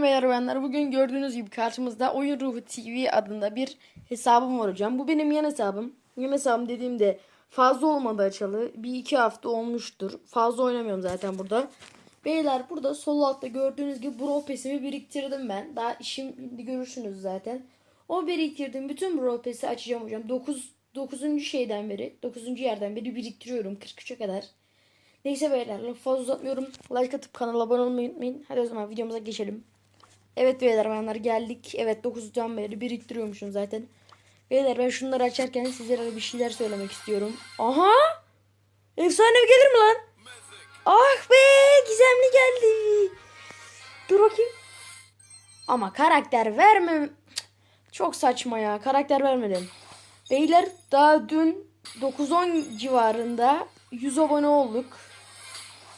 Selam merhabalar. Bugün gördüğünüz gibi karşımızda Oyun Ruhu TV adında bir hesabım var hocam. Bu benim yan hesabım. Yan hesabım dediğimde fazla olmadı açalı. Bir iki hafta olmuştur. Fazla oynamıyorum zaten burada. Beyler burada sol altta gördüğünüz gibi Brawl Pass'imi biriktirdim ben. Daha şimdi görürsünüz zaten. O biriktirdim. Bütün Brawl Pass'i açacağım hocam. 9 9. şeyden beri, 9. yerden beri biriktiriyorum 43'e kadar. Neyse beyler fazla uzatmıyorum. Like atıp kanala abone olmayı unutmayın. Hadi o zaman videomuza geçelim. Evet beyler bayanlar geldik. Evet 9'dan beri biriktiriyormuşum zaten. Beyler ben şunları açarken sizlere bir şeyler söylemek istiyorum. Aha! Efsanevi gelir mi lan? Ah be gizemli geldi. Dur bakayım. Ama karakter verme. Cık, Çok saçma ya. Karakter vermedim. Beyler daha dün 9-10 civarında 100 abone olduk.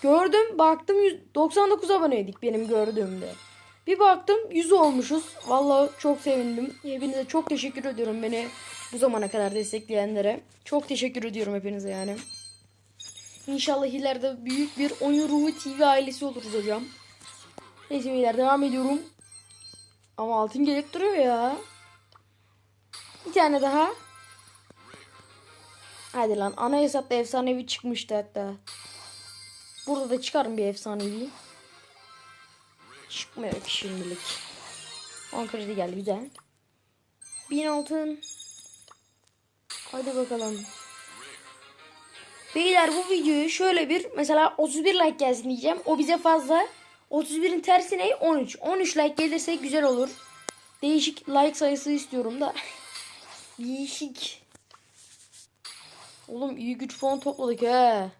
Gördüm baktım 100 99 aboneydik benim gördüğümde. Bir baktım 100 olmuşuz. Vallahi çok sevindim. Hepinize çok teşekkür ediyorum beni bu zamana kadar destekleyenlere. Çok teşekkür ediyorum hepinize yani. İnşallah ileride büyük bir Oyun Ruhu TV ailesi oluruz hocam. Neyse beyler devam ediyorum. Ama altın gelip duruyor ya. Bir tane daha. Hadi lan ana hesapta efsanevi çıkmıştı hatta. Burada da çıkarım bir efsanevi. Çıkmıyor ki şimdilik. 10 kredi geldi güzel. 1000 altın. Hadi bakalım. Beyler bu videoyu şöyle bir mesela 31 like gelsin diyeceğim. O bize fazla. 31'in tersi ne? 13. 13 like gelirse güzel olur. Değişik like sayısı istiyorum da. Değişik. Oğlum iyi güç falan topladık he.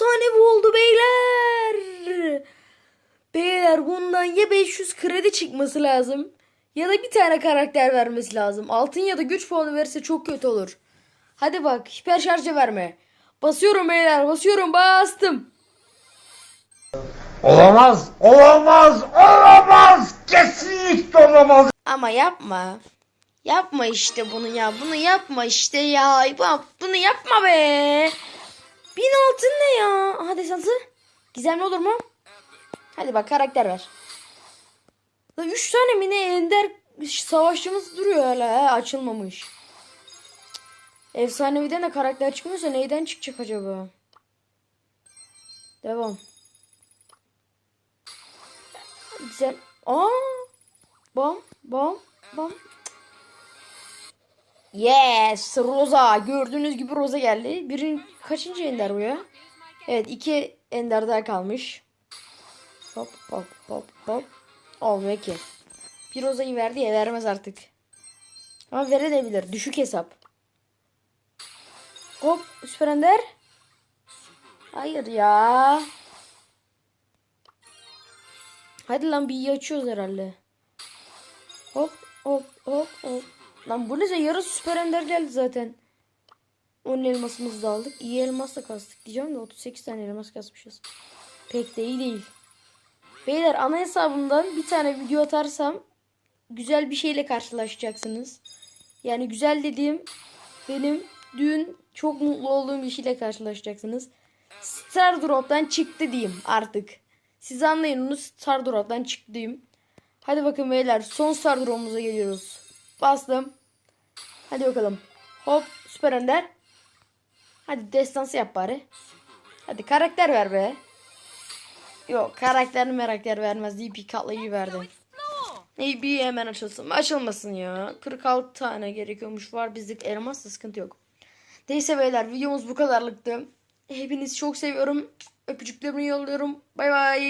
Basımlıkta efsanevi oldu beyler. Beyler bundan ya 500 kredi çıkması lazım ya da bir tane karakter vermesi lazım. Altın ya da güç puanı verirse çok kötü olur. Hadi bak hiper şarjı verme. Basıyorum beyler basıyorum bastım. Olamaz, olamaz, olamaz, kesinlikle olamaz. Ama yapma. Yapma işte bunu ya. Bunu yapma işte ya. Bunu yapma be. Bin altın ne ya? Aha desansı. Gizemli olur mu? Hadi bak karakter ver. La üç tane mi ne ender savaşçımız duruyor hala he, açılmamış. Efsaneviden de karakter çıkmıyorsa neyden çıkacak acaba? Devam. Güzel. Aa! Bam bam bam. Yes Rosa. Gördüğünüz gibi Rosa geldi. Birin kaçıncı ender bu ya? Evet iki ender daha kalmış. Hop hop hop hop. Olmuyor ki. Bir Rosa'yı verdi ya vermez artık. Ama verebilir. Düşük hesap. Hop süper ender. Hayır ya. Hadi lan bir açıyoruz herhalde. Hop hop hop hop. Lan bu neyse yarı süper ender geldi zaten. 10 elmasımızı da aldık. İyi elmas da kastık diyeceğim de 38 tane elmas kasmışız. Pek de iyi değil. Beyler ana hesabımdan bir tane video atarsam güzel bir şeyle karşılaşacaksınız. Yani güzel dediğim benim dün çok mutlu olduğum bir şeyle karşılaşacaksınız. Star Drop'tan çıktı diyeyim artık. Siz anlayın onu Star Drop'tan çıktı diyeyim. Hadi bakın beyler son Star Drop'umuza geliyoruz. Bastım. Hadi bakalım. Hop süper ender. Hadi destansı yap bari. Hadi karakter ver be. Yok karakter merakter vermez deyip katlayıcı verdi. İyi bir hemen açılsın. Açılmasın ya. 46 tane gerekiyormuş. Var bizlik elmas da sıkıntı yok. Neyse beyler videomuz bu kadarlıktı. Hepinizi çok seviyorum. Öpücüklerimi yolluyorum. Bay bay.